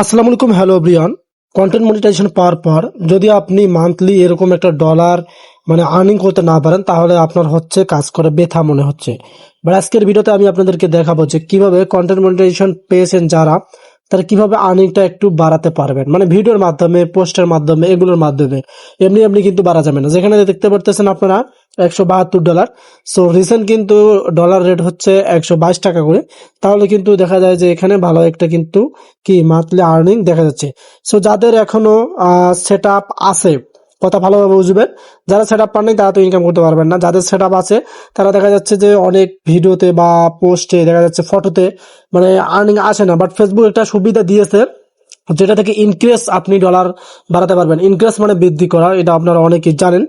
আসসালামু আলাইকুম, hello Brian content monetization পাওয়ার পর যদি আপনি মান্থলি এরকম একটা ডলার মানে আর্নিং করতে না পারেন, তাহলে আপনার হচ্ছে কাজ করে ব্যথা মনে হচ্ছে। বাট আজকের ভিডিওতে আমি আপনাদেরকে দেখাবো যে কীভাবে কন্টেন্ট মনিটাইজেশন পেয়েছেন যারা। তারা কীভাবে আর্নিংটা একটু বাড়াতে পারবেন? মানে ভিডিওর মাধ্যমে, পোস্টের মাধ্যমে, এগুলোর মাধ্যমে। এমনি এমনি কিন্তু বাড়া যাবে না। যেখানে দেখতে পারতেছেন আপনারা, একশো বাহাত্তর ডলার সো রিসেন্ট কিন্তু ডলার রেট হচ্ছে একশো বাইশ টাকা করে। তাহলে কিন্তু দেখা যায় যে এখানে ভালো একটা কিন্তু কি মান্থলি আর্নিং দেখা যাচ্ছে। সো যাদের এখনও সেট আপ আছে কথা ভালোভাবে বুঝবেন। যারা সেট আপ পাননি, তারা তো ইনকাম করতে পারবেন না। যাদের সেট আছে, তারা দেখা যাচ্ছে যে অনেক ভিডিওতে বা পোস্টে, দেখা যাচ্ছে ফটোতে মানে আর্নিং আসে না। বাট ফেসবুক একটা সুবিধা দিয়েছে, যেটা থেকে ইনক্রেস আপনি ডলার বাড়াতে পারবেন। ইনক্রেস মানে বৃদ্ধি করা, এটা আপনারা অনেকেই জানেন।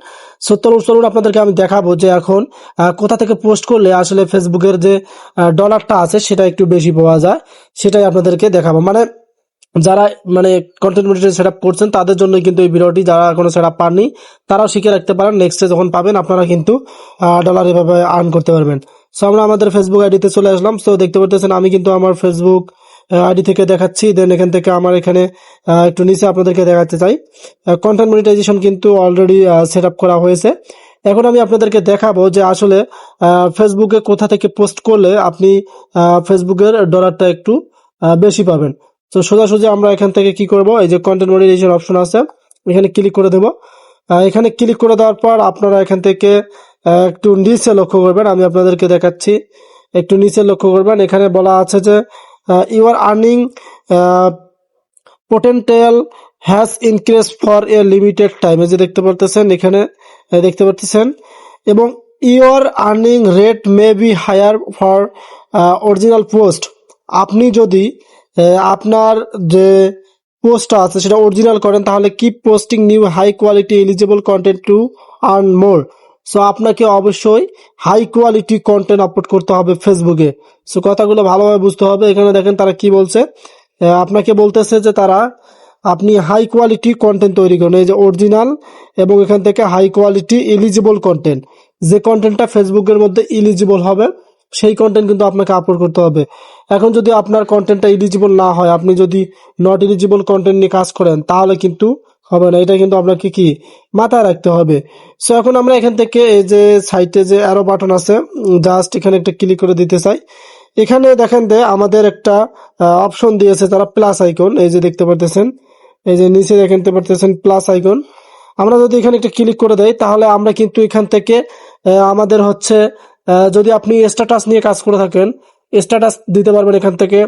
সো চলুন আপনাদেরকে আমি দেখাবো যে এখন কোথা থেকে পোস্ট করলে আসলে ফেসবুকের যে ডলারটা আছে, সেটা একটু বেশি পাওয়া যায়। সেটাই আপনাদেরকে দেখাবো। মানে যারা মানে কন্টেন্ট মনিটাইজেশন সেট আপ করছেন, তাদের জন্য কিন্তু এই ভিডিওটি, যারা কোনো সেট আপ পাননি, তারাও শিখে রাখতে পারেন। নেক্সটে যখন পাবেন, আপনারা কিন্তু ডলার এভাবে আর্ন করতে পারবেন। সো আমরা আমাদের ফেসবুক আইডিতে চলে আসলাম। সো দেখতে পাচ্ছেন আমি কিন্তু আমার ফেসবুক আইডি থেকে দেখাচ্ছি। দেন এখান থেকে আমার এখানে একটু নিচে আপনাদেরকে দেখাতে চাই। কন্টেন্ট মনিটাইজেশন কিন্তু অলরেডি সেট করা হয়েছে। এখন আমি আপনাদেরকে দেখাবো যে আসলে ফেসবুকে কোথা থেকে পোস্ট করলে আপনি ফেসবুকের ডলারটা একটু বেশি পাবেন। তো সোজাসুজি আমরা এখান থেকে কি করব? এই যে কন্টেন্ট মনিটাইজেশন অপশন আছে, এখানে ক্লিক করে দেব। এখানে ক্লিক করে দেওয়ার পর আপনারা এখান থেকে একটু নিচে লক্ষ্য করবেন, আমি আপনাদেরকে দেখাচ্ছি। একটু নিচে লক্ষ্য করবেন, এখানে বলা আছে যে your earning potential has increase for a limited time যে দেখতে পারতেছেন, এখানে দেখতে পারতেছেন। এবং your earning rate may be higher for original post আপনি যদি আপনার যে পোস্টটা আছে সেটা অরিজিনাল করেন, তাহলে keep posting new high quality eligible content to earn more so আপনাকে অবশ্যই হাই কোয়ালিটি কন্টেন্ট আপলোড করতে হবে ফেসবুকে সো কথাগুলো ভালোভাবে বুঝতে হবে। এখানে দেখেন তারা কি বলছে। আপনাকে বলতেছে যে তারা আপনি হাই কোয়ালিটি কন্টেন্ট তৈরি করুন। এই যে অরিজিনাল এবং এখান থেকে হাই কোয়ালিটি এলিজিবল কন্টেন্ট যে কন্টেন্টটা ফেসবুকের মধ্যে ইলিজিবল হবে সেই কন্টেন্ট কিন্তু আপনাকে আপলোড করতে হবে। এখন যদি আপনার কন্টেন্টটা ইলিজিবল না হয়, আপনি যদি নট ইলিজিবল কন্টেন্ট নিয়ে কাজ করেন, তাহলে কিন্তু হবে না। এটা কিন্তু আপনাকে কি? মাথায় রাখতে হবে। সো এখন আমরা এখান থেকে এই যে সাইটে যে অ্যারো বাটন আছে জাস্ট এখানে একটা ক্লিক করে দিতে চাই। এখানে দেখেন যে আমাদের একটা অপশন দিয়েছে তারা প্লাস আইকন এই যে দেখতে পারতেছেন, এই যে নিচে দেখতে পারতেছেন প্লাস আইকন আমরা যদি এখানে একটা ক্লিক করে দেই, তাহলে আমরা কিন্তু এখান থেকে আমাদের হচ্ছে যদি আপনি স্ট্যাটাস নিয়ে কাজ করে থাকেন স্ট্যাটাস দিতে পারবেন এখান থেকে।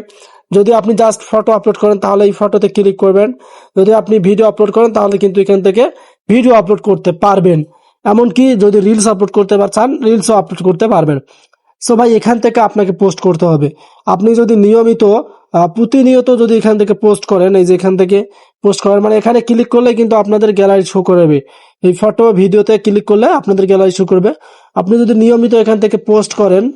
যদি আপনি জাস্ট ফটো আপলোড করেন, তাহলে এই ফটোতে ক্লিক করবেন। যদি আপনি ভিডিও আপলোড করেন, তাহলে কিন্তু এখান থেকে ভিডিও আপলোড করতে পারবেন। এমনকি যদি রিলস আপলোড করতে চান রিলসও আপলোড করতে পারবেন। সো ভাই, এখান থেকে আপনাকে পোস্ট করতে হবে। আপনি যদি নিয়মিত প্রতিনিয়ত যদি এখান থেকে পোস্ট করেন, এই যে এখান থেকে পোস্ট করেন মানে এখানে ক্লিক করলে কিন্তু আপনাদের গ্যালারি শো করবে। এই ফটো ভিডিওতে ক্লিক করলে আপনাদের গ্যালারি শো করবে। আপনি যদি নিয়মিত এখান থেকে পোস্ট করেন,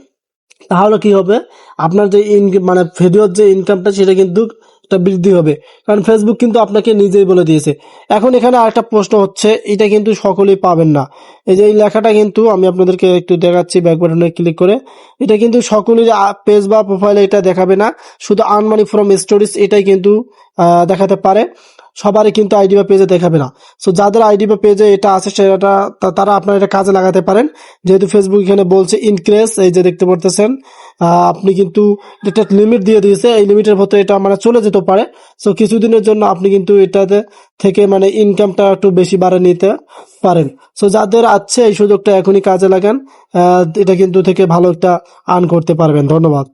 তাহলে কি হবে? আপনার যে ইন- মানে ভিডিওর যে ইনকামটা সেটা কিন্তু একটা বৃদ্ধি হবে। কারণ ফেসবুক কিন্তু আপনাকে নিজেই বলে দিয়েছে। এখন এখানে আরেকটা প্রশ্ন হচ্ছে, এটা কিন্তু সকলেই পাবেন না। এই যে এই লেখাটা কিন্তু আমি আপনাদেরকে একটু দেখাচ্ছি ব্যাক বাটনে ক্লিক করে। এটা কিন্তু সকলের পেজ বা প্রোফাইলে এটা দেখাবে না। শুধু আর্ন মানি ফ্রম স্টোরিজ এটাই কিন্তু দেখাতে পারে। সবারই কিন্তু আইডি বা পেজে দেখাবে না। সো যাদের আইডি বা পেজে এটা আছে সেটা তারা আপনারা এটা কাজে লাগাতে পারেন। যেহেতু ফেসবুক এখানে বলছে ইনক্রেস এই যে দেখতে পারতেছেন আহ, আপনি কিন্তু এটা লিমিট দিয়ে দিয়েছে। এই লিমিটের ভেতরে এটা মানে চলে যেতে পারে। সো কিছুদিনের জন্য আপনি কিন্তু এটাতে থেকে মানে ইনকামটা একটু বেশি বাড়ে নিতে পারেন। সো যাদের আছে এই সুযোগটা এখনই কাজে লাগান। এটা কিন্তু থেকে ভালো একটা আর্ন করতে পারবেন। ধন্যবাদ।